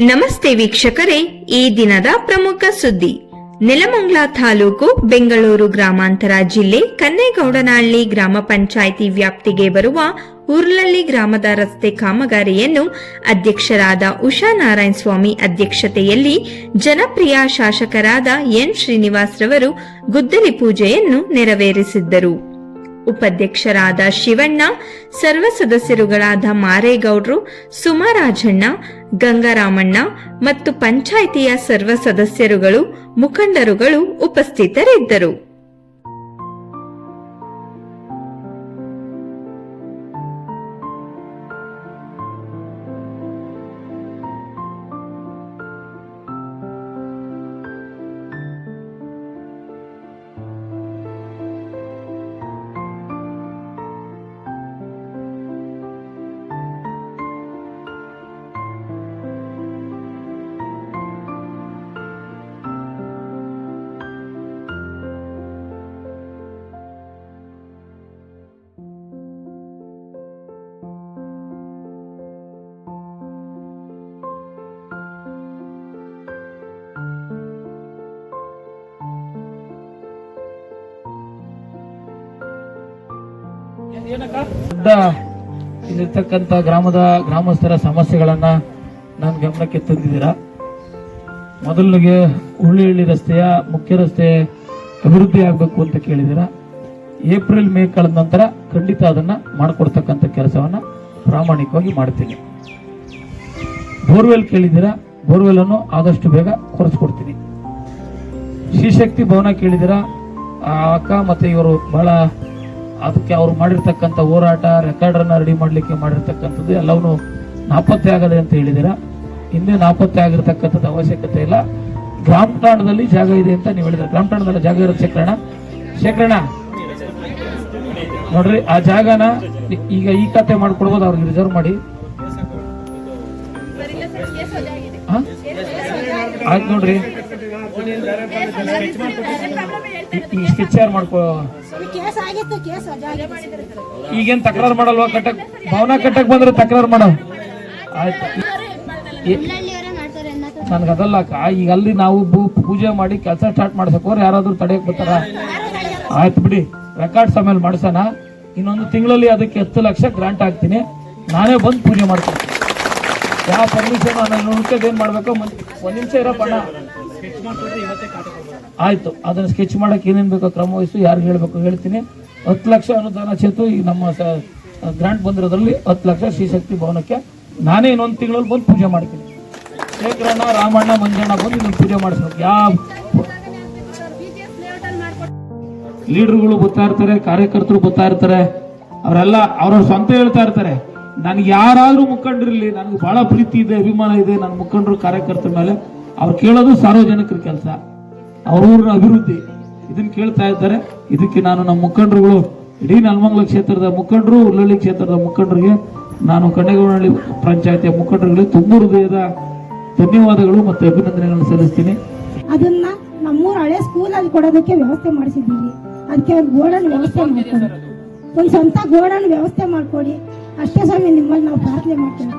ನಮಸ್ತೆ ವೀಕ್ಷಕರೇ, ಈ ದಿನದ ಪ್ರಮುಖ ಸುದ್ದಿ. ನೆಲಮಂಗ್ಲ ತಾಲೂಕು ಬೆಂಗಳೂರು ಗ್ರಾಮಾಂತರ ಜಿಲ್ಲೆ ಕನ್ನೇಗೌಡನಹಳ್ಳಿ ಗ್ರಾಮ ಪಂಚಾಯಿತಿ ವ್ಯಾಪ್ತಿಗೆ ಬರುವ ಉರ್ಲಳ್ಳಿ ಗ್ರಾಮದ ರಸ್ತೆ ಕಾಮಗಾರಿಯನ್ನು ಅಧ್ಯಕ್ಷರಾದ ಉಷಾ ನಾರಾಯಣ ಸ್ವಾಮಿ ಅಧ್ಯಕ್ಷತೆಯಲ್ಲಿ ಜನಪ್ರಿಯ ಶಾಸಕರಾದ ಎನ್ ಶ್ರೀನಿವಾಸ್ ರವರು ಗುದ್ದಲಿ ಪೂಜೆಯನ್ನು ನೆರವೇರಿಸಿದ್ದರು. ಉಪಾಧ್ಯಕ್ಷರಾದ ಶಿವಣ್ಣ, ಸರ್ವ ಸದಸ್ಯರುಗಳಾದ ಮಾರೇಗೌಡ್ರು, ಸುಮರಾಜಣ್ಣ ಗಂಗಾರಾಮಣ್ಣ ಮತ್ತು ಪಂಚಾಯಿತಿಯ ಸರ್ವ ಸದಸ್ಯರುಗಳು ಮುಖಂಡರುಗಳು ಉಪಸ್ಥಿತರಿದ್ದರು. ಇಲ್ಲಿರ್ತಕ್ಕಂಥ ಗ್ರಾಮದ ಗ್ರಾಮಸ್ಥರ ಸಮಸ್ಯೆಗಳನ್ನ ನನ್ನ ಗಮನಕ್ಕೆ ತಂದಿದ್ದೀರಾ? ಮೊದಲಿಗೆ ಹುಳ್ಳಿಹಳ್ಳಿ ರಸ್ತೆಯ ಮುಖ್ಯ ರಸ್ತೆ ಅಭಿವೃದ್ಧಿ ಆಗಬೇಕು ಅಂತ ಕೇಳಿದ್ದೀರಾ? ಏಪ್ರಿಲ್, ಮೇ ಕಳೆದ ನಂತರ ಖಂಡಿತ ಅದನ್ನ ಮಾಡಿಕೊಡ್ತಕ್ಕಂಥ ಕೆಲಸವನ್ನ ಪ್ರಾಮಾಣಿಕವಾಗಿ ಮಾಡ್ತೀನಿ. ಬೋರ್ವೆಲ್ ಕೇಳಿದ್ದೀರಾ? ಬೋರ್ವೆಲ್ ಅನ್ನು ಆದಷ್ಟು ಬೇಗ ಕೊರೆಸ್ಕೊಡ್ತೀನಿ. ಶ್ರೀಶಕ್ತಿ ಭವನ ಕೇಳಿದ್ದೀರಾ? ಆ ಅಕ್ಕ ಮತ್ತೆ ಇವರು ಬಹಳ ಅದಕ್ಕೆ ಅವ್ರು ಮಾಡಿರ್ತಕ್ಕಂಥ ಹೋರಾಟ ರೆಕಾರ್ಡನ್ನು ರೆಡಿ ಮಾಡಲಿಕ್ಕೆ ಮಾಡಿರ್ತಕ್ಕಂಥದ್ದು ಎಲ್ಲವೂ ನಾಪತ್ತೆ ಆಗದೆ ಅಂತ ಹೇಳಿದ್ದೀರಾ? ಹಿಂದೆ ನಾಪತ್ತೆ ಆಗಿರ್ತಕ್ಕಂಥದ್ದು ಅವಶ್ಯಕತೆ ಇಲ್ಲ. ಗ್ರಾಮ ತಾಣದಲ್ಲಿ ಜಾಗ ಇದೆ ಅಂತ ನೀವು ಹೇಳಿದ್ರೆ. ಗ್ರಾಮ ಠಾಣದಲ್ಲಿ ಜಾಗ ಇರೋದು ಶೇಖರಣ ಶೇಖರಣ ನೋಡ್ರಿ ಆ ಜಾಗನ ಈಗ ಈ ಖಾತೆ ಮಾಡ್ಕೊಡ್ಬೋದು ಅವ್ರಿಗೆ ರಿಸರ್ವ್ ಮಾಡಿ? ಆಯ್ತು ನೋಡ್ರಿ. ಈ ಸ್ಕೆಚ್ ಯಾರು ಮಾಡ್ಕೋ ಕೇಸ್ ಆಗಿತ್ತು ಕೇಸ್ ವಜಾ ಈಗೇನ್ ತಕರಾರು ಮಾಡಲ್ವಾ? ಕಟ್ಟಕ್ ಭವನ ಕಟ್ಟಕ್ ಬಂದ್ರೆ ತಕರಾರು ಮಾಡೋ. ನನ್ಗೆ ಅದಲ್ಲ ಈಗ ಅಲ್ಲಿ ನಾವು ಪೂಜೆ ಮಾಡಿ ಕೆಲಸ ಸ್ಟಾರ್ಟ್ ಮಾಡ್ಸಕ್ ಹೋದ್ರೆ ಯಾರಾದ್ರೂ ತಡೆಯಕ್ ಬರ್ತಾರ? ಆಯ್ತು ಬಿಡಿ. ರೆಕಾರ್ಡ್ಸ್ ಆಮೇಲೆ ಮಾಡ್ಸೋಣ. ಇನ್ನೊಂದು ತಿಂಗಳಲ್ಲಿ ಅದಕ್ಕೆ ಹತ್ತು ಲಕ್ಷ ಗ್ರಾಂಟ್ ಹಾಕ್ತೀನಿ. ನಾನೇ ಬಂದು ಪೂಜೆ ಮಾಡ್ತೀನಿ. ಯಾವ ಪರ್ಮಿಷನ್ ನಾನು ನೋಡ್ಕೊಂಡು ಏನ್ ಮಾಡ್ಬೇಕು? ಒಂದ್ ಒಂದ್ ನಿಮಿಷ ಇರೋ ಬಣ್ಣ ಆಯ್ತು, ಅದನ್ನ ಸ್ಕೆಚ್ ಮಾಡಕ್ ಏನೇನ್ ಬೇಕೋ ಕ್ರಮ ವಹಿಸು ಯಾರು ಹೇಳ್ಬೇಕು ಹೇಳ್ತೀನಿ. ಹತ್ತು ಲಕ್ಷ ಅನುದಾನ ಚೇತು ಈಗ ನಮ್ಮ ಗ್ರಾಂಟ್ ಬಂದಿರೋದ್ರಲ್ಲಿ ಹತ್ತು ಲಕ್ಷ ಶ್ರೀಶಕ್ತಿ ಭವನಕ್ಕೆ ನಾನೇ ಇನ್ನೊಂದು ತಿಂಗಳಲ್ಲಿ ಬಂದು ಪೂಜೆ ಮಾಡ್ತೀನಿ. ಶೇಖರಣ್ಣ, ರಾಮಣ್ಣ, ಮಂಜಣ್ಣ ಬಂದು ನಿಮ್ಗೆ ಪೂಜೆ ಮಾಡಿಸ್ಬೇಕು. ಯಾವ ಲೀಡರ್ಗಳು ಬರ್ತಾ ಇರ್ತಾರೆ, ಕಾರ್ಯಕರ್ತರು ಬರ್ತಾ ಇರ್ತಾರೆ. ಅವರೆಲ್ಲ ಅವ್ರವ್ರ ಸ್ವಂತ ಹೇಳ್ತಾ ಇರ್ತಾರೆ. ನನಗೆ ಯಾರಾದ್ರೂ ಮುಖಂಡರಿರ್ಲಿ, ನನಗೆ ಬಹಳ ಪ್ರೀತಿ ಇದೆ, ಅಭಿಮಾನ ಇದೆ. ನನ್ನ ಮುಖಂಡರು, ಕಾರ್ಯಕರ್ತರ ಮೇಲೆ ಅವ್ರು ಕೇಳೋದು ಸಾರ್ವಜನಿಕರ ಕೆಲಸ. ಅವ್ರವ್ರ ಅಭಿವೃದ್ಧಿ. ಇದನ್ನ ಕೇಳ್ತಾ ಇದ್ದಾರೆ. ಇದಕ್ಕೆ ನಾನು ನಮ್ಮ ಮುಖಂಡರುಗಳು ಇಡೀ ನಲ್ಮಂಗ್ಲ ಕ್ಷೇತ್ರದ ಮುಖಂಡರು ಉಲ್ಲಳ್ಳಿ ಕ್ಷೇತ್ರದ ಮುಖಂಡರಿಗೆ ನಾನು ಕಣ್ಣೇಗೌಡಹಳ್ಳಿ ಪಂಚಾಯತಿಯ ಮುಖಂಡರುಗಳಿಗೆ ತುಂಬ ಹೃದಯದ ಧನ್ಯವಾದಗಳು ಮತ್ತು ಅಭಿನಂದನೆಗಳನ್ನು ಸಲ್ಲಿಸ್ತೀನಿ. ಅದನ್ನ ನಮ್ಮೂರ ಹಳೆ ಸ್ಕೂಲಲ್ಲಿ ಕೊಡೋದಕ್ಕೆ ವ್ಯವಸ್ಥೆ ಮಾಡಿಸಿದ್ದೀವಿ. ಅದಕ್ಕೆ ಒಂದು ಗೋಡನ್ ವ್ಯವಸ್ಥೆ ಮಾಡ್ಕೊಡಿ. ಒಂದು ಸ್ವಂತ ಗೋಡನ್ ವ್ಯವಸ್ಥೆ ಮಾಡ್ಕೊಡಿ. ಅಷ್ಟೇ ಸ್ವಾಮಿ ನಿಮ್ಮಲ್ಲಿ ನಾವು ಪ್ರಾರ್ಥನೆ ಮಾಡ್ತೀವಿ.